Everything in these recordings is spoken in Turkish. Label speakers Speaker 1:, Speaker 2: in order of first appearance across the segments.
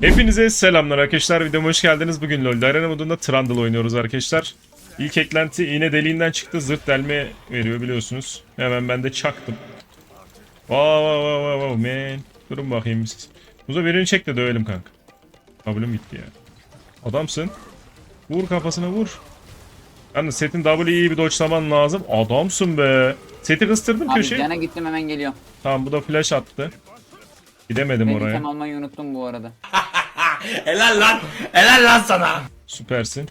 Speaker 1: Hepinize selamlar arkadaşlar. Videoma hoş geldiniz. Bugün LoL'de Arena modunda Trundle oynuyoruz arkadaşlar. İlk eklenti iğne deliğinden çıktı. Zırt delme veriyor biliyorsunuz. Hemen ben de çaktım. Wow wow wow wow wow man. Durun bakayım siz. Muzo birini çek de dövelim kanka. Kabulüm gitti ya. Adamsın. Vur kafasına vur. Yalnız setin W'yi bir dodge'laman lazım. Adamsın be. Seti kıstırdım
Speaker 2: Abi
Speaker 1: köşeye.
Speaker 2: cana gittim hemen geliyorum.
Speaker 1: Tamam bu da flash attı. Gidemedim
Speaker 2: Ben
Speaker 1: oraya.
Speaker 2: item almayı unuttum bu arada.
Speaker 3: Helal lan. Helal lan sana.
Speaker 1: Süpersin.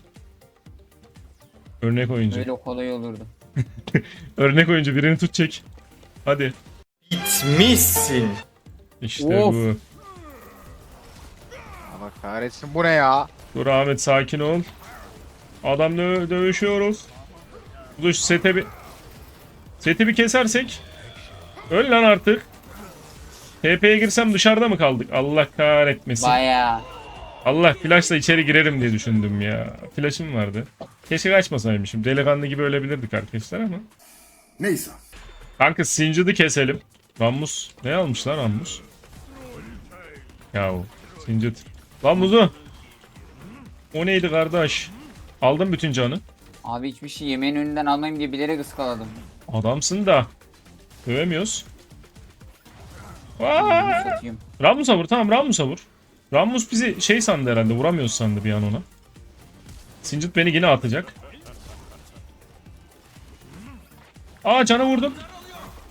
Speaker 1: Örnek oyuncu.
Speaker 2: Böyle kolay olurdu.
Speaker 1: Örnek oyuncu birini tut çek. Hadi.
Speaker 3: Bitmişsin.
Speaker 1: İşte
Speaker 2: Of.
Speaker 1: bu.
Speaker 4: Allah kahretsin bu ne ya?
Speaker 1: Dur Ahmet sakin ol. Adamla dö- dövüşüyoruz. Dur şu sete bir... Seti bir kesersek. Öl lan artık. TP'ye girsem dışarıda mı kaldık? Allah kahretmesin.
Speaker 2: Baya.
Speaker 1: Allah flashla içeri girerim diye düşündüm ya. Flash'ım vardı. Keşke kaçmasaymışım. Delikanlı gibi ölebilirdik arkadaşlar ama.
Speaker 5: Neyse.
Speaker 1: Kanka Sincid'i keselim. Rammus. Ne almış lan Rammus? Yahu. Sincid. Lan Muzu. O neydi kardeş? Aldım bütün canı.
Speaker 2: Abi hiçbir şey yemeğin önünden almayayım diye bilerek ıskaladım.
Speaker 1: Adamsın da. Dövemiyoruz. Rammus'a vur tamam Rammus'a vur. Rammus bizi şey sandı herhalde vuramıyoruz sandı bir an ona. Sincid beni yine atacak. Aa cana vurdum.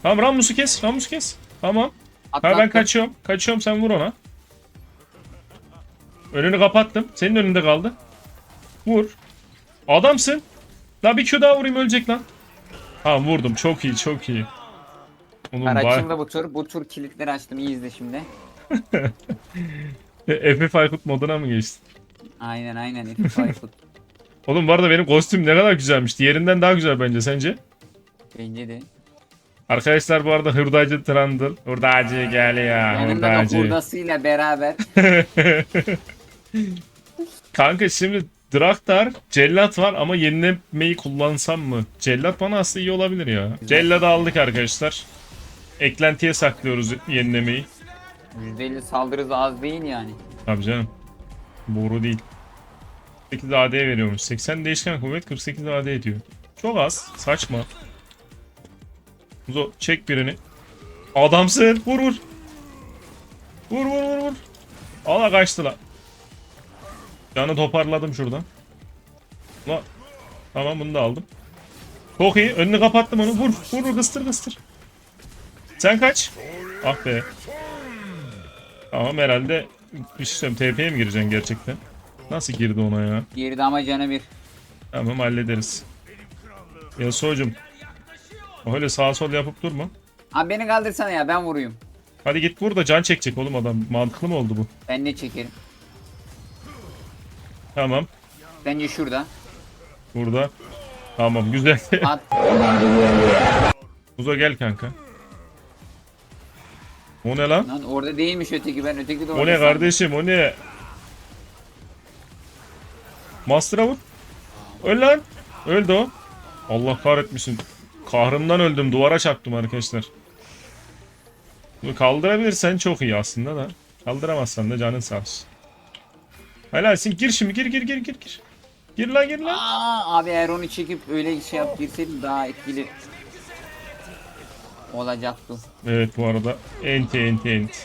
Speaker 1: Tamam Rammus'u kes Rammus'u kes. Tamam. Ha ben kaçıyorum. Kaçıyorum sen vur ona. Önünü kapattım. Senin önünde kaldı. Vur. Adamsın. La bir Q daha vurayım ölecek lan. Ha vurdum. Çok iyi çok iyi. Oğlum
Speaker 2: Ben açayım da bu tur. Bu tur kilitleri açtım. İyi izle şimdi.
Speaker 1: FF Aykut moduna mı geçtin?
Speaker 2: Aynen aynen. F Aykut.
Speaker 1: Oğlum bu arada benim kostüm ne kadar güzelmiş. Diğerinden daha güzel bence sence?
Speaker 2: Bence de.
Speaker 1: Arkadaşlar bu arada hurdacı Trundle. Hurdacı gel ya
Speaker 2: Yanında da
Speaker 1: hurdacı.
Speaker 2: hurdasıyla beraber.
Speaker 1: Kanka şimdi Draktar, Cellat var ama yenilemeyi kullansam mı? Cellat bana aslında iyi olabilir ya. Cellat'ı aldık arkadaşlar. Eklentiye saklıyoruz yenilemeyi.
Speaker 2: %50 saldırı az değil yani.
Speaker 1: Tabii canım. Boru değil. 8 AD veriyormuş. 80 değişken kuvvet 48 AD ediyor. Çok az. Saçma. Zo çek birini. Adamsın. Vur vur. Vur vur vur vur. Ala kaçtı. Canı toparladım şuradan. La. Tamam bunu da aldım. Çok iyi. Önünü kapattım onu. Vur. Vur vur kıstır kıstır. Sen kaç. Ah be. Tamam herhalde bir şey söyleyeyim. TP'ye mi gireceksin gerçekten? Nasıl girdi ona ya?
Speaker 2: Geride ama canı bir.
Speaker 1: Tamam hallederiz. Yasuo'cum. Öyle sağ sol yapıp durma.
Speaker 2: Abi beni kaldırsana ya ben vuruyum.
Speaker 1: Hadi git vur da can çekecek oğlum adam. Mantıklı mı oldu bu?
Speaker 2: Ben ne çekerim?
Speaker 1: Tamam.
Speaker 2: Bence şurada.
Speaker 1: Burada. Tamam güzel.
Speaker 2: At.
Speaker 1: Uzo gel kanka. O ne lan?
Speaker 2: Lan orada değilmiş öteki ben öteki de
Speaker 1: O
Speaker 2: orada
Speaker 1: ne
Speaker 2: sandım.
Speaker 1: kardeşim o ne? Master'a vur. Öl lan. Öldü o. Allah kahretmesin. Kahrımdan öldüm. Duvara çarptım arkadaşlar. Bunu Kaldırabilirsen çok iyi aslında da. Kaldıramazsan da canın sağ olsun. Helalsin. Gir şimdi. Gir gir gir gir gir. Gir lan gir lan.
Speaker 2: Aa, abi eğer onu çekip öyle şey yap girseydim daha etkili olacaktı.
Speaker 1: Evet bu arada enti enti enti.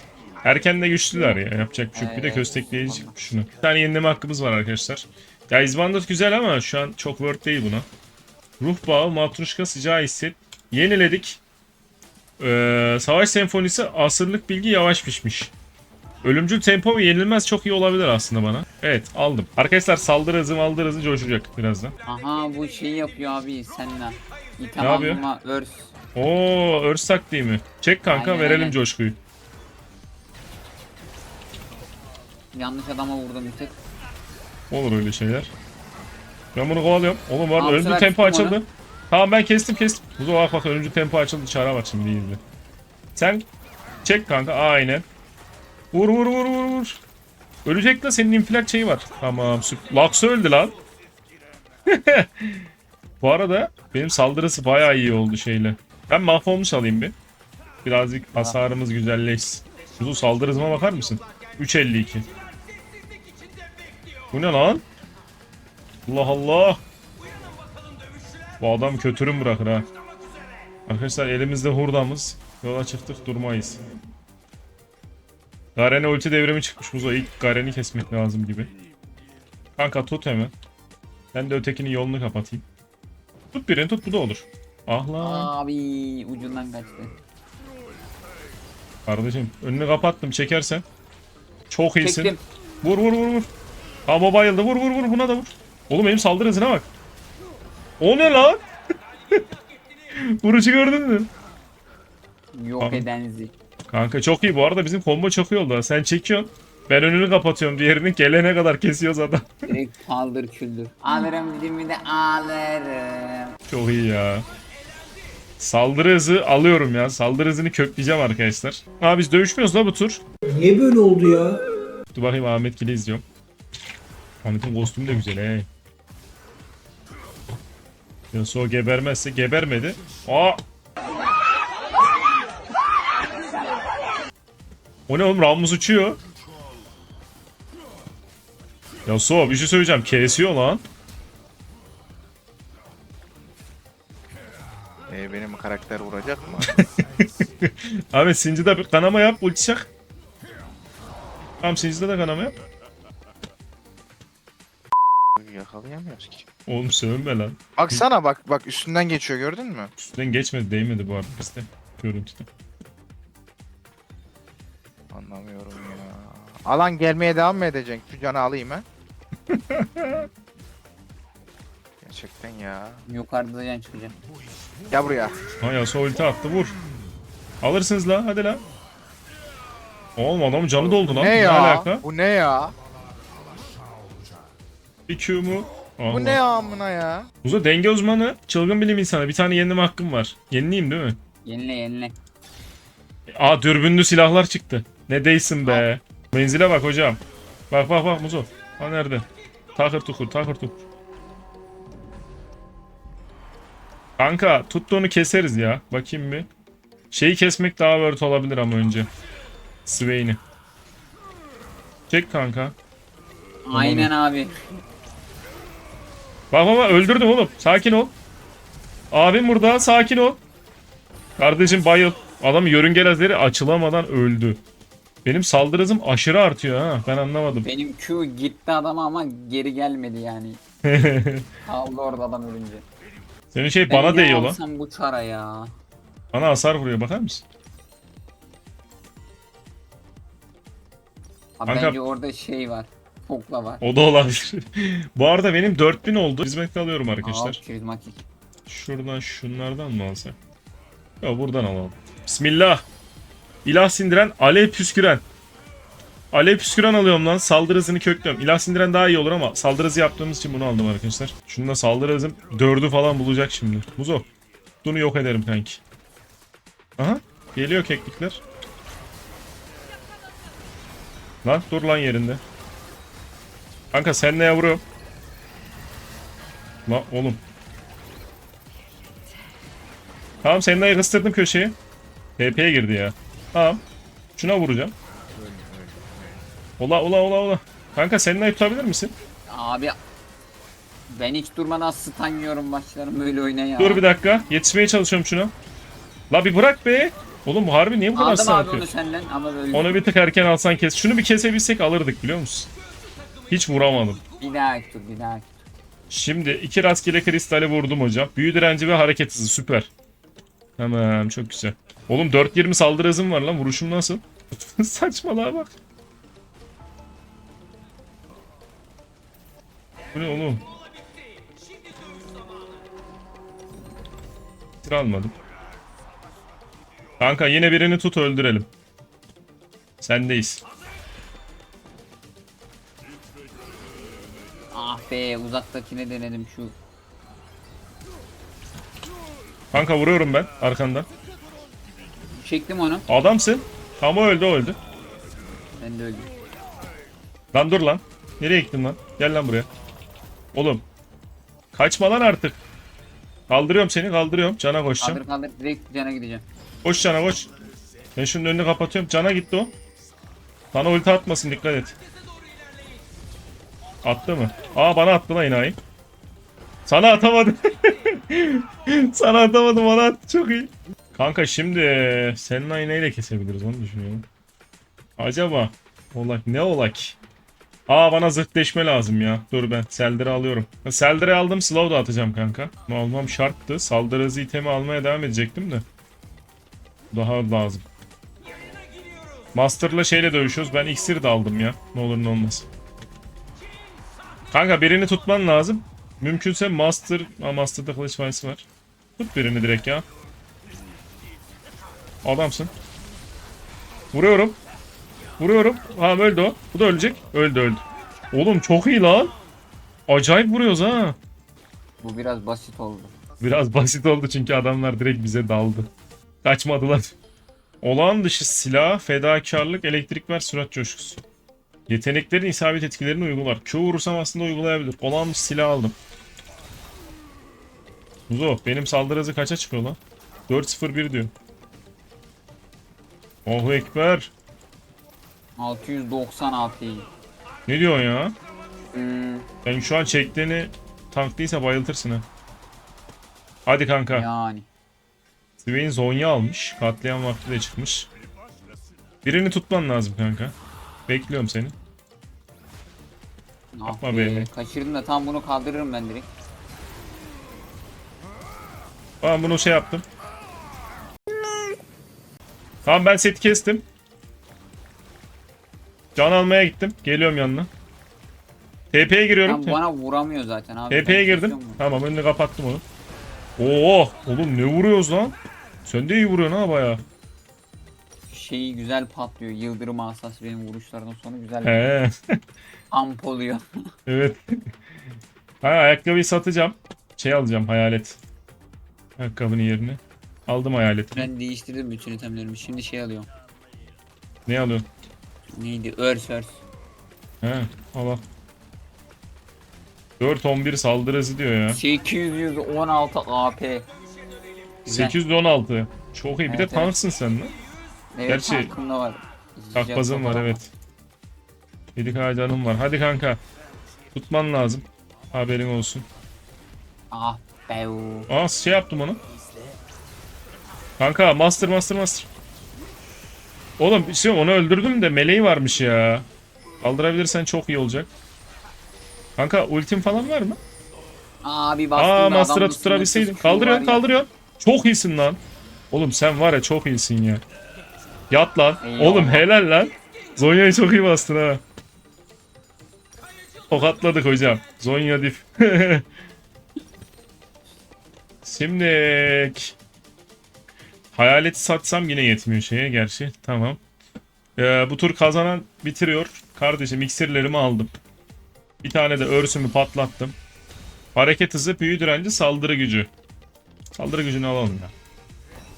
Speaker 1: Erken de güçlüler ya yapacak bir şey yok. Bir de
Speaker 2: Evet.
Speaker 1: köstekleyici çıkmış şunu. Bir tane yenileme hakkımız var arkadaşlar. Ya İzbandut güzel ama şu an çok worth değil buna. Ruh bağı, matruşka, sıcağı hisset. Yeniledik. Ee, savaş senfonisi asırlık bilgi yavaş pişmiş. Ölümcül tempo ve yenilmez çok iyi olabilir aslında bana. Evet aldım. Arkadaşlar saldırı hızı maldırı hızı coşacak birazdan.
Speaker 2: Aha bu şeyi yapıyor abi senle.
Speaker 1: Ne yapıyor?
Speaker 2: alma, örs.
Speaker 1: Oo örs taktiği mi? Çek kanka
Speaker 2: Aynen,
Speaker 1: verelim
Speaker 2: aynen.
Speaker 1: coşkuyu.
Speaker 2: Yanlış adama vurdum bir tek.
Speaker 1: Olur öyle şeyler. Ben bunu kovalıyorum. Oğlum var
Speaker 2: Tamam, sıra
Speaker 1: tempo
Speaker 2: tuttum
Speaker 1: açıldı.
Speaker 2: onu.
Speaker 1: Tamam ben kestim kestim. Buzu bak bak ölümcül tempo açıldı. Çara bak şimdi izle. Sen çek kanka aynen. Vur vur vur vur vur. Ölecek de senin infilak şeyi var. Tamam süper. Lux öldü lan. Bu arada benim saldırısı bayağı iyi oldu şeyle. Ben mahvolmuş alayım bir. Birazcık hasarımız güzelleşsin. Buzu saldırı hızıma bakar mısın? 3.52. Bu ne lan? Allah Allah. Bu adam kötürüm bırakır ha. Arkadaşlar elimizde hurdamız. Yola çıktık durmayız. Garen'e ulti devrimi çıkmış Muzo. İlk Garen'i kesmek lazım gibi. Kanka tut hemen. Ben de ötekinin yolunu kapatayım. Tut birini tut bu da olur. Ah lan.
Speaker 2: Abi ucundan kaçtı.
Speaker 1: Kardeşim önünü kapattım çekersen. Çok iyisin.
Speaker 2: Çektim.
Speaker 1: Vur vur vur vur. Bu bayıldı vur vur vur buna da vur. Oğlum benim saldırı hızına bak. O ne lan? Vuruşu gördün mü?
Speaker 2: Yok eden zi.
Speaker 1: Kanka çok iyi bu arada bizim combo çok iyi oldu. Sen çekiyorsun. Ben önünü kapatıyorum. Diğerini gelene kadar kesiyoruz adam.
Speaker 2: Direkt paldır küldür. Alırım dediğimi de alırım.
Speaker 1: çok iyi ya. Saldırı hızı alıyorum ya. Saldırı hızını kökleyeceğim arkadaşlar. Abi biz dövüşmüyoruz la bu tur.
Speaker 5: Niye böyle oldu ya?
Speaker 1: Dur bakayım Ahmet Gil'i izliyorum. Ahmet'in kostümü de güzel he. Yasuo gebermezse gebermedi. Aa! O ne oğlum Rammus uçuyor. Yasuo bir şey söyleyeceğim. Kesiyor lan.
Speaker 4: Ee, benim karakter vuracak mı?
Speaker 1: Ahmet Sinci'de bir kanama yap ulti çak. Tamam Sinci'de de kanama yap.
Speaker 4: Yakalayamıyoruz ki.
Speaker 1: Oğlum sövme lan.
Speaker 4: Baksana bak bak üstünden geçiyor gördün mü?
Speaker 1: Üstünden geçmedi değmedi bu arada bizde. Görüntüde.
Speaker 4: Anlamıyorum ya. Alan gelmeye devam mı edeceksin? Şu canı alayım ha. Gerçekten ya.
Speaker 2: Yukarıda can çıkacağım.
Speaker 4: Gel buraya.
Speaker 1: Ha ya ulti attı vur. Alırsınız la hadi la. Oğlum adamın canı doldu lan.
Speaker 4: ne
Speaker 1: Ne
Speaker 4: ya?
Speaker 1: alaka?
Speaker 4: Bu ne ya?
Speaker 1: Bir Q mu? Allah.
Speaker 4: Bu ne ya amına ya?
Speaker 1: Uza denge uzmanı, çılgın bilim insanı. Bir tane yenileme hakkım var. Yenileyim değil mi?
Speaker 2: Yenile yenile.
Speaker 1: Aa dürbünlü silahlar çıktı. Ne değilsin be. Menzile bak hocam. Bak bak bak Muzo. Ha nerede? Takır tukur takır tukur. Kanka tuttuğunu keseriz ya. Bakayım bir. Şeyi kesmek daha word olabilir ama önce. Swain'i. Çek kanka.
Speaker 2: Aynen abi.
Speaker 1: Bak bak öldürdüm oğlum. Sakin ol. Abim burada sakin ol. Kardeşim bayıl. Adam yörüngelezleri açılamadan öldü. Benim saldırı hızım aşırı artıyor ha. Ben anlamadım.
Speaker 2: Benim Q gitti adama ama geri gelmedi yani. Kaldı orada adam ölünce.
Speaker 1: Senin şey
Speaker 2: Ben
Speaker 1: bana
Speaker 2: ne
Speaker 1: değiyor lan.
Speaker 2: alsam bu çara ya.
Speaker 1: Bana hasar vuruyor bakar mısın?
Speaker 2: Abi
Speaker 1: Kanka-
Speaker 2: bence orada şey var. Fokla var.
Speaker 1: O da olabilir. Bu arada benim 4000 oldu. Hizmette alıyorum
Speaker 2: Aa,
Speaker 1: arkadaşlar.
Speaker 2: prizmatik.
Speaker 1: Şuradan şunlardan mı alsak? Ya buradan alalım. Bismillah. İlah sindiren, alev püsküren. Alev püsküren alıyorum lan. Saldırı hızını köklüyorum. İlah sindiren daha iyi olur ama saldırı hızı yaptığımız için bunu aldım arkadaşlar. Şunda saldırı hızım 4'ü falan bulacak şimdi. Muzo. Bunu yok ederim kanki. Aha. Geliyor keklikler. Lan dur lan yerinde. Kanka sen ne yavrum? Lan oğlum. Tamam seninle yakıştırdım köşeyi. TP'ye girdi ya. Tamam. Şuna vuracağım. Ola ola ola ola. Kanka seninle tutabilir misin?
Speaker 2: Abi ben hiç durmadan stun yiyorum başlarım böyle oyuna ya.
Speaker 1: Dur bir dakika. Yetişmeye çalışıyorum şuna. La bir bırak be. Oğlum bu harbi niye bu kadar
Speaker 2: Aldım abi
Speaker 1: atıyor?
Speaker 2: onu senden ama böyle
Speaker 1: Onu bir tık erken alsan kes. Şunu bir kesebilsek alırdık biliyor musun? Hiç vuramadım.
Speaker 2: bir daha dur bir daha.
Speaker 1: Şimdi iki rastgele kristali vurdum hocam. Büyü direnci ve hareket hızı süper. Tamam çok güzel. Oğlum 4.20 saldırı hızım var lan. Vuruşum nasıl? Saçmalığa bak. Bu ne oğlum? Sıra almadım. Kanka yine birini tut öldürelim. Sendeyiz.
Speaker 2: Ah be uzaktakine denedim şu.
Speaker 1: Kanka vuruyorum ben arkandan.
Speaker 2: Çektim onu.
Speaker 1: Adamsın. Tam o öldü o öldü.
Speaker 2: Ben de öldüm.
Speaker 1: Lan dur lan. Nereye gittin lan? Gel lan buraya. Oğlum. Kaçma lan artık. Kaldırıyorum seni kaldırıyorum. Cana koşacağım.
Speaker 2: Kaldır kaldır direkt cana gideceğim.
Speaker 1: Koş cana koş. Ben şunun önünü kapatıyorum. Cana gitti o. Sana ulti atmasın dikkat et. Attı mı? Aa bana attı lan enayi. Sana atamadı. Sana atamadım attı çok iyi. Kanka şimdi senin neyle kesebiliriz onu düşünüyorum. Acaba olak ne olak? Aa bana zırhleşme lazım ya. Dur ben Selder'i alıyorum. Selder'i aldım slow da atacağım kanka. Almam şarttı. Saldırı hızı itemi almaya devam edecektim de. Daha lazım. Master'la şeyle dövüşüyoruz. Ben iksir de aldım ya. Ne olur ne olmaz. Kanka birini tutman lazım. Mümkünse Master... Aa, Master'da kılıç faysı var. Tut birini direkt ya. Adamsın. Vuruyorum. Vuruyorum. Ha öldü o. Bu da ölecek. Öldü öldü. Oğlum çok iyi lan. Acayip vuruyoruz ha.
Speaker 2: Bu biraz basit oldu.
Speaker 1: Biraz basit oldu çünkü adamlar direkt bize daldı. Kaçmadılar. Olağan dışı silah, fedakarlık, elektrik ver, sürat coşkusu. Yeteneklerin isabet etkilerini uygular. Q vurursam aslında uygulayabilir. Dışı silah aldım. Muzo benim saldırı hızı kaça çıkıyor lan? 4.01 diyor. Allahu Ekber.
Speaker 2: 690 AP.
Speaker 1: Ne diyorsun ya?
Speaker 2: Hmm,
Speaker 1: Ben şu an çektiğini tanklıysa bayıltırsın ha. Hadi kanka.
Speaker 2: yani.
Speaker 1: Swain Zonya almış. Katliam vakti de çıkmış. Birini tutman lazım kanka. Bekliyorum seni.
Speaker 2: Ah
Speaker 1: Yapma
Speaker 2: be. Kaçırdım da tam bunu kaldırırım ben direkt.
Speaker 1: Tamam bunu şey yaptım. Tamam ben seti kestim. Can almaya gittim. Geliyorum yanına. TP'ye giriyorum.
Speaker 2: Tam bana vuramıyor zaten abi.
Speaker 1: TP'ye girdim. Tamam önünü kapattım onu. Oo, oğlum ne vuruyoruz lan? Sen de iyi vuruyorsun ha baya.
Speaker 2: Şeyi güzel patlıyor. Yıldırım asası benim vuruşlardan sonra güzel
Speaker 1: He.
Speaker 2: amp oluyor.
Speaker 1: Evet. Ha ayakkabıyı satacağım. Şey alacağım hayalet. Ayakkabının yerine. Aldım hayaleti.
Speaker 2: ben değiştirdim bütün itemlerimi. Şimdi şey alıyorum.
Speaker 1: Ne alıyorsun?
Speaker 2: Neydi? Örs örs.
Speaker 1: He al al. 4-11 saldırı hızı diyor ya.
Speaker 2: 816 AP. Güzel.
Speaker 1: 816. Çok iyi. Bir de
Speaker 2: Evet,
Speaker 1: sen lan.
Speaker 2: Evet,
Speaker 1: gerçi-
Speaker 2: hakkında var.
Speaker 1: Takbazın var
Speaker 2: Jacob
Speaker 1: evet. 7k canım var. Hadi kanka. Tutman lazım. Haberin olsun.
Speaker 2: Ah be. o.
Speaker 1: Aa şey yaptım onu. Kanka master master master. Oğlum bir şey onu öldürdüm de meleği varmış ya. Kaldırabilirsen çok iyi olacak. Kanka ultim falan var mı?
Speaker 2: Abi bastığında
Speaker 1: Aa master'a
Speaker 2: var
Speaker 1: Kaldırıyorsun kaldırıyorsun. Çok iyisin lan. Oğlum sen var ya çok iyisin ya. Yat lan. Oğlum helal lan. Zonya'yı çok iyi bastın ha. Tokatladık hocam. Zonya dif. Şimdi Hayaleti satsam yine yetmiyor şeye gerçi. Tamam. Ee, bu tur kazanan bitiriyor. Kardeşim iksirlerimi aldım. Bir tane de örsümü patlattım. Hareket hızı, büyü direnci, saldırı gücü. Saldırı gücünü alalım ya.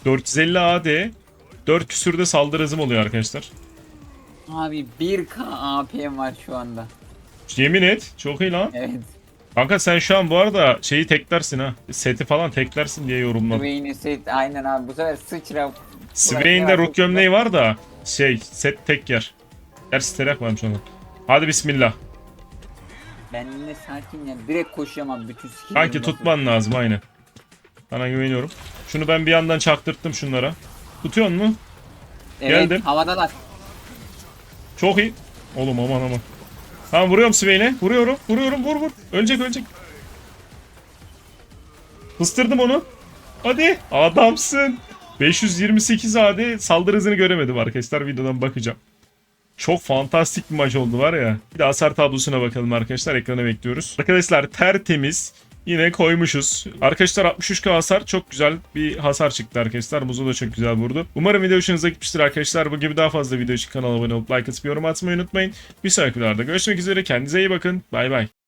Speaker 1: 450 AD, 4 küsürde saldırı hızım oluyor arkadaşlar.
Speaker 2: Abi 1k AP'm var şu anda.
Speaker 1: Yemin et. Çok iyi lan.
Speaker 2: Evet.
Speaker 1: Kanka sen şu an bu arada şeyi teklersin ha. Seti falan teklersin diye yorumladım.
Speaker 2: Dwayne'i set aynen abi bu sefer sıçra.
Speaker 1: Swain'de ruh gömleği var da şey set tek yer. Gerçi sterak varmış onun. Hadi bismillah.
Speaker 2: Ben yine sakin ya direkt abi bütün skill'imi
Speaker 1: Kanki tutman lazım aynı. Sana güveniyorum. Şunu ben bir yandan çaktırttım şunlara. Tutuyor mu?
Speaker 2: Evet
Speaker 1: geldim.
Speaker 2: havadalar.
Speaker 1: Çok iyi. Oğlum aman aman. Tamam vuruyorum Swain'e. Vuruyorum. Vuruyorum. Vur vur. Ölecek ölecek. Fıstırdım onu. Hadi. Adamsın. 528 AD saldırı hızını göremedim arkadaşlar. Videodan bakacağım. Çok fantastik bir maç oldu var ya. Bir de hasar tablosuna bakalım arkadaşlar. Ekrana bekliyoruz. Arkadaşlar tertemiz. Yine koymuşuz. Arkadaşlar 63k hasar çok güzel bir hasar çıktı arkadaşlar. Muzo da çok güzel vurdu. Umarım video hoşunuza gitmiştir arkadaşlar. Bu gibi daha fazla video için kanala abone olup like atıp yorum atmayı unutmayın. Bir sonraki videoda görüşmek üzere. Kendinize iyi bakın. Bay bay.